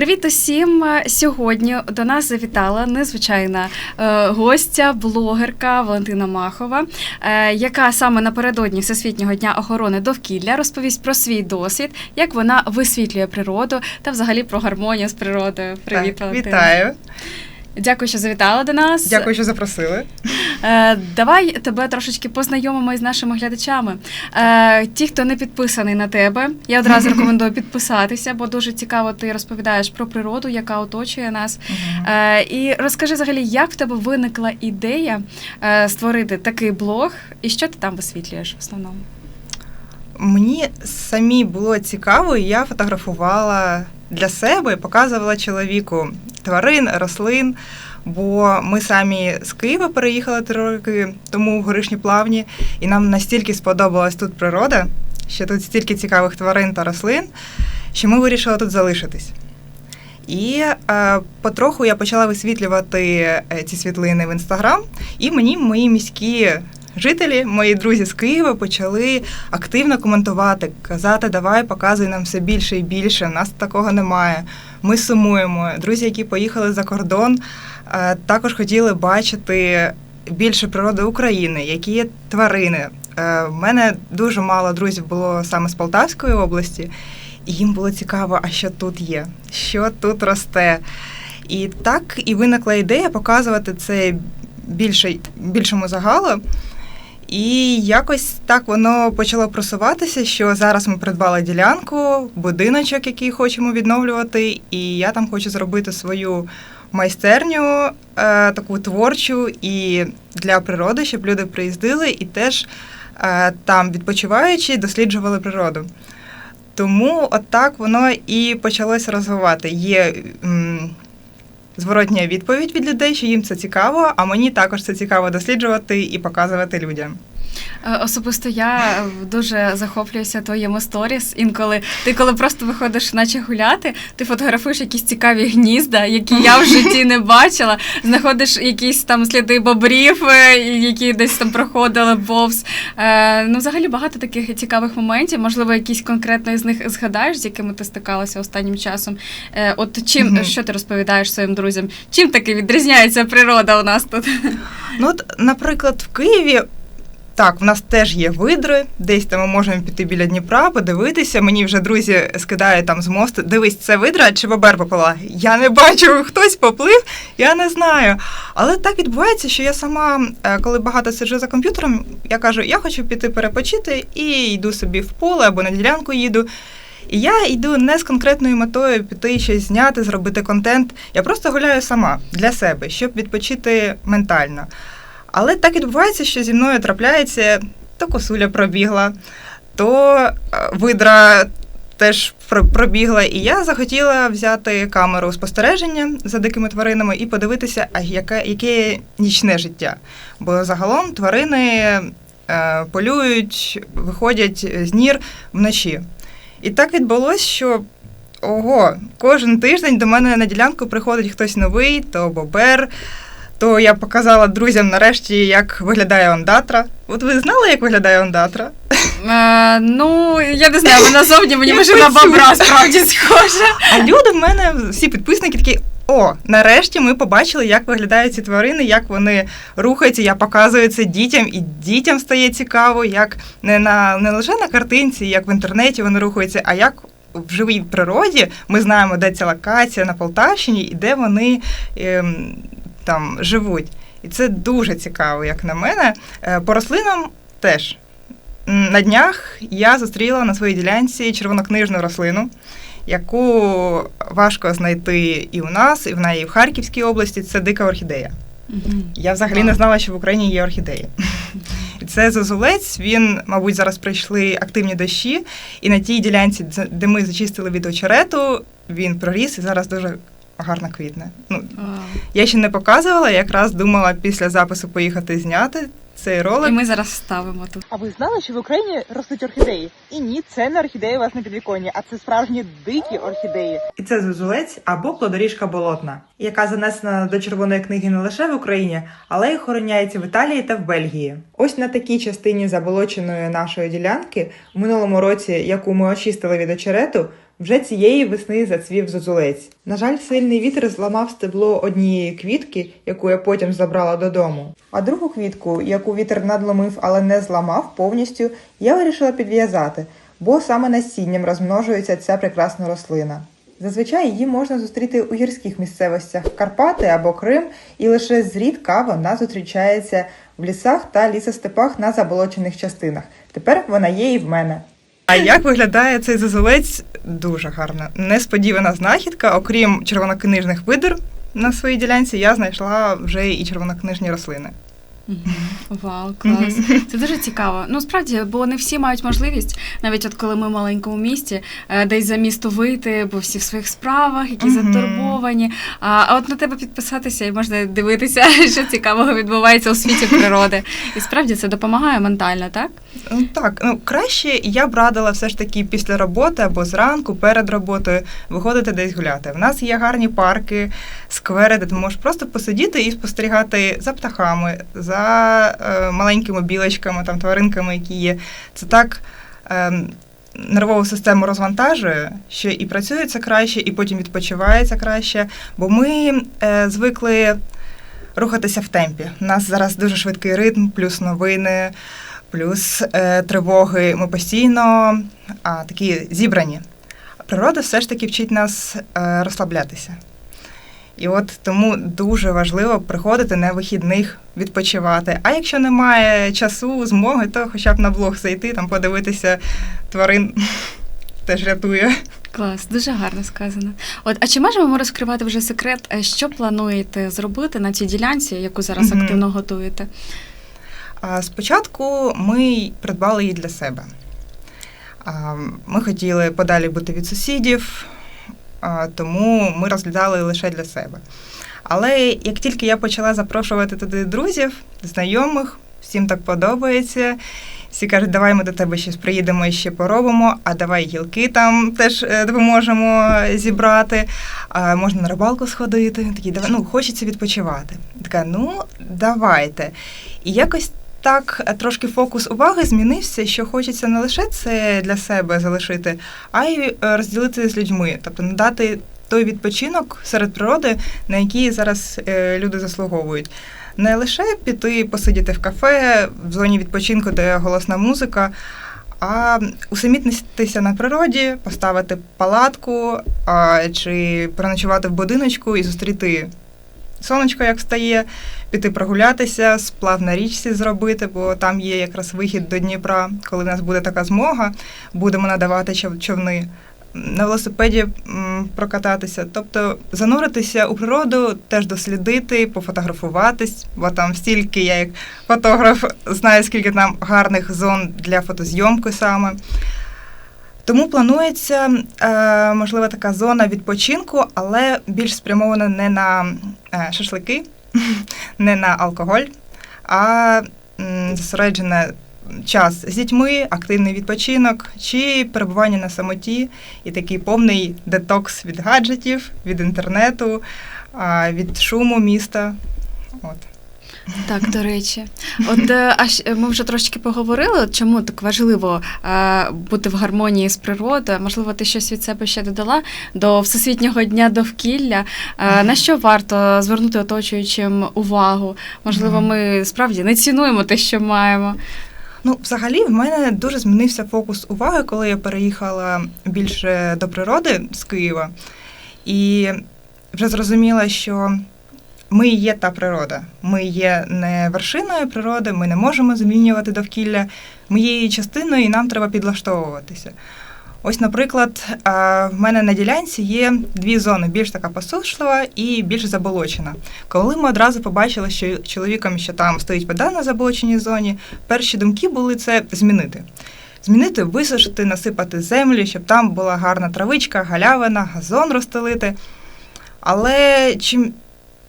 Привіт усім! Сьогодні до нас завітала незвичайна е, гостя, блогерка Валентина Махова, е, яка саме напередодні Всесвітнього дня охорони довкілля розповість про свій досвід, як вона висвітлює природу та взагалі про гармонію з природою. Привіт, Так, Валентина. Вітаю. Дякую, що завітала до нас. Дякую, що запросили. Е, давай тебе трошечки познайомимо із нашими глядачами. Е, ті, хто не підписаний на тебе, я одразу рекомендую підписатися, бо дуже цікаво ти розповідаєш про природу, яка оточує нас. Е, і розкажи взагалі, як в тебе виникла ідея е, створити такий блог, і що ти там висвітлюєш в основному? Мені самі було цікаво, і я фотографувала для себе і показувала чоловіку тварин, рослин. Бо ми самі з Києва переїхали три роки тому в горишні плавні, і нам настільки сподобалась тут природа, що тут стільки цікавих тварин та рослин, що ми вирішили тут залишитись. І е, потроху я почала висвітлювати е, ці світлини в інстаграм, і мені мої міські жителі, мої друзі з Києва, почали активно коментувати, казати, давай показуй нам все більше і більше. Нас такого немає. Ми сумуємо. Друзі, які поїхали за кордон, е, також хотіли бачити більше природи України, які є тварини. Е, У мене дуже мало друзів було саме з Полтавської області, і їм було цікаво, а що тут є, що тут росте. І так і виникла ідея показувати це більше, більшому загалу. І якось так воно почало просуватися, що зараз ми придбали ділянку, будиночок, який хочемо відновлювати, і я там хочу зробити свою майстерню, е, таку творчу і для природи, щоб люди приїздили і теж е, там відпочиваючи, досліджували природу. Тому отак воно і почалося розвивати. Є зворотня відповідь від людей, що їм це цікаво, а мені також це цікаво досліджувати і показувати людям. Е, Особисто я дуже захоплююся твоїми сторіс. Інколи ти, коли просто виходиш, наче гуляти, ти фотографуєш якісь цікаві гнізда, які я в житті не бачила. Знаходиш якісь там сліди бобрів, е, які десь там проходили повз. Е, Ну, взагалі багато таких цікавих моментів. Можливо, якісь конкретно із них згадаєш, з якими ти стикалася останнім часом. Е, От чим що ти розповідаєш своїм друзям? Чим таки відрізняється природа у нас тут? Ну, от, наприклад, в Києві. Так, в нас теж є видри, десь там ми можемо піти біля Дніпра, подивитися. Мені вже друзі скидають там з мосту. Дивись, це видра чи бобер попала? Я не бачу, хтось поплив, я не знаю. Але так відбувається, що я сама, е, коли багато сиджу за комп'ютером, я кажу, я хочу піти перепочити і йду собі в поле або на ділянку їду. І я йду не з конкретною метою піти щось зняти, зробити контент. Я просто гуляю сама для себе, щоб відпочити ментально. Але так відбувається, що зі мною трапляється, то косуля пробігла, то е, видра теж пробігла. І я захотіла взяти камеру спостереження за дикими тваринами і подивитися, а яке, яке нічне життя. Бо загалом тварини е, полюють, виходять з нір вночі. І так відбулося, що ого, кожен тиждень до мене на ділянку приходить хтось новий, то бобер. То я показала друзям нарешті, як виглядає ондатра. От ви знали, як виглядає ондатра? Е, ну, я не знаю, вона зовні мені може на бобра справді схожа. А люди в мене, всі підписники, такі: о, нарешті ми побачили, як виглядають ці тварини, як вони рухаються. Я показую це дітям, і дітям стає цікаво, як не на не лише на картинці, як в інтернеті вони рухаються, а як в живій природі ми знаємо, де ця локація на Полтавщині і де вони ем, там живуть. І це дуже цікаво, як на мене. Е, По рослинам теж. На днях я зустріла на своїй ділянці червонокнижну рослину, яку важко знайти і у нас, і в неї в Харківській області. Це дика орхідея. Я взагалі не знала, що в Україні є орхідеї. І це зозулець. Він, мабуть, зараз прийшли активні дощі, і на тій ділянці, де ми зачистили від очерету, він проріс і зараз дуже гарно квітне. Ну, я ще не показувала, якраз думала після запису поїхати зняти цей ролик. І ми зараз ставимо тут. А ви знали, що в Україні ростуть орхідеї? І ні, це не орхідеї у вас на підвіконні, а це справжні дикі орхідеї. І це зозулець або плодоріжка болотна, яка занесена до червоної книги не лише в Україні, але й охороняється в Італії та в Бельгії. Ось на такій частині заболоченої нашої ділянки в минулому році, яку ми очистили від очерету, Вже цієї весни зацвів зозулець. На жаль, сильний вітер зламав стебло однієї квітки, яку я потім забрала додому. А другу квітку, яку вітер надломив, але не зламав повністю, я вирішила підв'язати, бо саме насінням розмножується ця прекрасна рослина. Зазвичай її можна зустріти у гірських місцевостях Карпати або Крим, і лише зрідка вона зустрічається в лісах та лісостепах на заболочених частинах. Тепер вона є і в мене. А як виглядає цей зазулець? Дуже гарно. Несподівана знахідка, окрім червонокнижних видер на своїй ділянці, я знайшла вже і червонокнижні рослини. Вау, клас. Це дуже цікаво. Ну справді, бо не всі мають можливість, навіть от коли ми в маленькому місті, е, десь за місто вийти, бо всі в своїх справах, які затурбовані. А, от на тебе підписатися і можна дивитися, що цікавого відбувається у світі природи. І справді це допомагає ментально, так? Ну так, ну краще я б радила все ж таки після роботи або зранку, перед роботою виходити десь гуляти. В нас є гарні парки, сквери, де ти можеш просто посидіти і спостерігати за птахами, за е, маленькими білочками, там тваринками, які є. Це так. Е, Нервову систему розвантажує, що і працюється краще, і потім відпочивається краще. Бо ми е, звикли рухатися в темпі. У нас зараз дуже швидкий ритм, плюс новини, плюс тривоги. Ми постійно а, такі зібрані. Природа все ж таки вчить нас розслаблятися. І от тому дуже важливо приходити на вихідних відпочивати. А якщо немає часу, змоги, то хоча б на блог зайти, там подивитися тварин теж рятує. Клас, дуже гарно сказано. От, а чи можемо ми розкривати вже секрет, е, що плануєте зробити на цій ділянці, яку зараз Мгм. активно готуєте? А спочатку ми придбали її для себе. А, Ми хотіли подалі бути від сусідів, тому ми розглядали лише для себе. Але як тільки я почала запрошувати туди друзів, знайомих, всім так подобається. Всі кажуть, давай ми до тебе щось приїдемо і ще поробимо, а давай гілки там теж е, допоможемо зібрати. А, можна на рибалку сходити. Такі, давай, ну, хочеться відпочивати. Така, ну, давайте. І якось так трошки фокус уваги змінився, що хочеться не лише це для себе залишити, а й е, розділити з людьми, тобто надати той відпочинок серед природи, на який зараз е, люди заслуговують. Не лише піти посидіти в кафе в зоні відпочинку, де голосна музика, а усамітнитися на природі, поставити палатку чи переночувати в будиночку і зустріти сонечко, як встає, піти прогулятися, сплав на річці зробити, бо там є якраз вихід до Дніпра. Коли в нас буде така змога, будемо надавати чов- човни. На велосипеді прокататися, тобто зануритися у природу, теж дослідити, пофотографуватись, бо там стільки я як фотограф знаю, скільки там гарних зон для фотозйомки саме. Тому планується, е, можливо, така зона відпочинку, але більш спрямована не на шашлики, не на алкоголь, а зосереджене час з дітьми, активний відпочинок чи перебування на самоті і такий повний детокс від гаджетів, від інтернету, від шуму міста. От. Так, до речі, от е, а ми вже трошки поговорили, от чому так важливо е, бути в гармонії з природою. Можливо, ти щось від себе ще додала до Всесвітнього дня довкілля. Е, на що варто звернути оточуючим увагу? Можливо, ми справді не цінуємо те, що маємо. Ну, взагалі, в мене дуже змінився фокус уваги, коли я переїхала більше до природи з Києва. І вже зрозуміла, що ми є та природа. Ми є не вершиною природи, ми не можемо змінювати довкілля. Ми є її частиною, і нам треба підлаштовуватися. Ось, наприклад, в мене на ділянці є дві зони: більш така посушлива і більш заболочена. Коли ми одразу побачили, що чоловіком, що там стоїть вода на заболоченій зоні, перші думки були це змінити. Змінити, висушити, насипати землі, щоб там була гарна травичка, галявина, газон розстелити. Але чим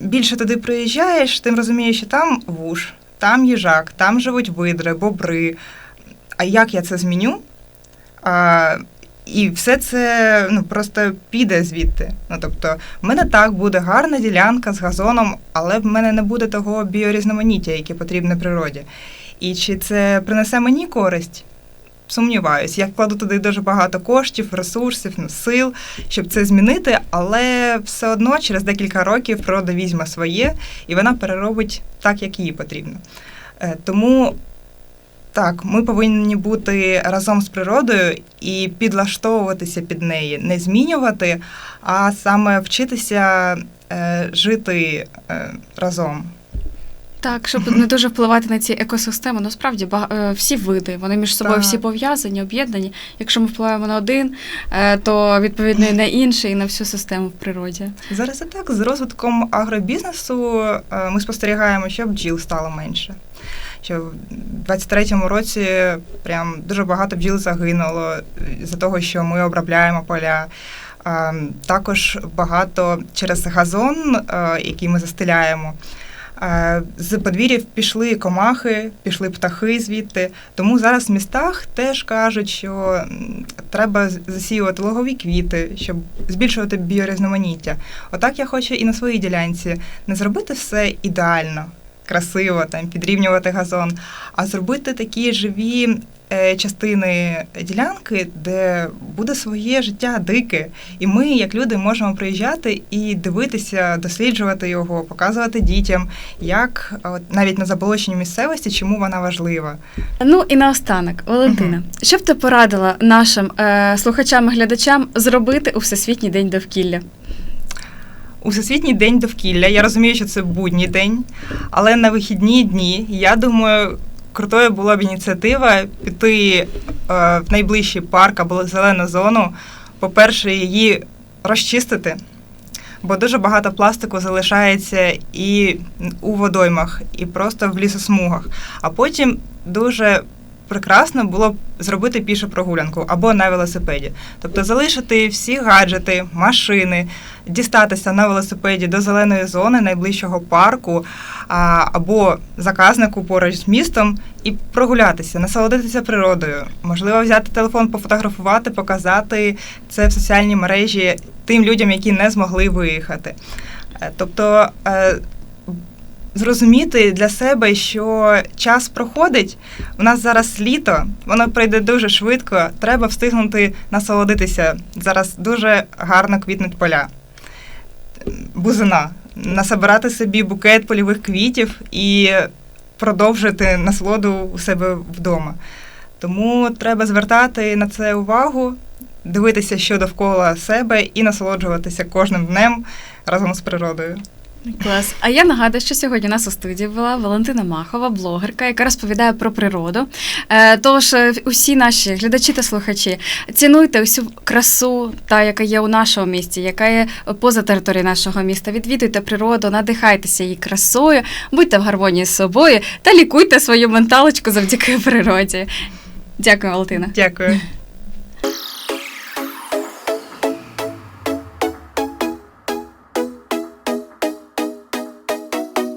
більше туди приїжджаєш, тим розумієш, що там вуш, там їжак, там живуть видри, бобри. А як я це зміню? А, і все це ну, просто піде звідти. Ну, тобто, в мене так буде гарна ділянка з газоном, але в мене не буде того біорізноманіття, яке потрібне природі. І чи це принесе мені користь? Сумніваюсь. Я вкладу туди дуже багато коштів, ресурсів, ну, сил, щоб це змінити, але все одно через декілька років природа візьме своє і вона переробить так, як їй потрібно. Е, Тому так, ми повинні бути разом з природою і підлаштовуватися під неї, не змінювати, а саме вчитися е, жити е, разом. Так, щоб не дуже впливати на ці екосистеми, насправді е, всі види, вони між собою Так. всі пов'язані, об'єднані. Якщо ми впливаємо на один, е, то відповідно і на інший, і на всю систему в природі. Зараз і так, з розвитком агробізнесу е, ми спостерігаємо, що бджіл стало менше. Що в 23-му році прям дуже багато бджіл загинуло з-за того, що ми обробляємо поля. Е, Також багато через газон, який ми застеляємо. Е, З подвір'їв пішли комахи, пішли птахи звідти. Тому зараз в містах теж кажуть, що треба засіювати логові квіти, щоб збільшувати біорізноманіття. Отак я хочу і на своїй ділянці не зробити все ідеально, красиво, там підрівнювати газон, а зробити такі живі частини ділянки, де буде своє життя дике. І ми, як люди, можемо приїжджати і дивитися, досліджувати його, показувати дітям, як от, навіть на заболоченій місцевості, чому вона важлива. Ну і наостанок, Валентина, що б ти порадила нашим е, слухачам і глядачам зробити у Всесвітній день довкілля? У Всесвітній день довкілля. Я розумію, що це будній день, але на вихідні дні я думаю, крутою була б ініціатива піти е, в найближчий парк або зелену зону. По-перше, її розчистити, бо дуже багато пластику залишається і у водоймах, і просто в лісосмугах. А потім дуже прекрасно було б зробити пішу прогулянку або на велосипеді. Тобто залишити всі гаджети, машини, дістатися на велосипеді до зеленої зони найближчого парку або заказнику поруч з містом і прогулятися, насолодитися природою. Можливо, взяти телефон, пофотографувати, показати це в соціальній мережі тим людям, які не змогли виїхати. Е, Тобто е, зрозуміти для себе, що час проходить. У нас зараз літо, воно пройде дуже швидко. Треба встигнути насолодитися. Зараз дуже гарно квітнуть поля. Бузина. Насобирати собі букет польових квітів і продовжити насолоду у себе вдома. Тому треба звертати на це увагу, дивитися, що довкола себе, і насолоджуватися кожним днем разом з природою. Клас. А я нагадую, що сьогодні нас у студії була Валентина Махова, блогерка, яка розповідає про природу. Е, Тож е, усі наші глядачі та слухачі, цінуйте усю красу, та яка є у нашому місті, яка є поза територією нашого міста. Відвідуйте природу, надихайтеся її красою, будьте в гармонії з собою та лікуйте свою менталочку завдяки природі. Дякую, Валентина. Дякую.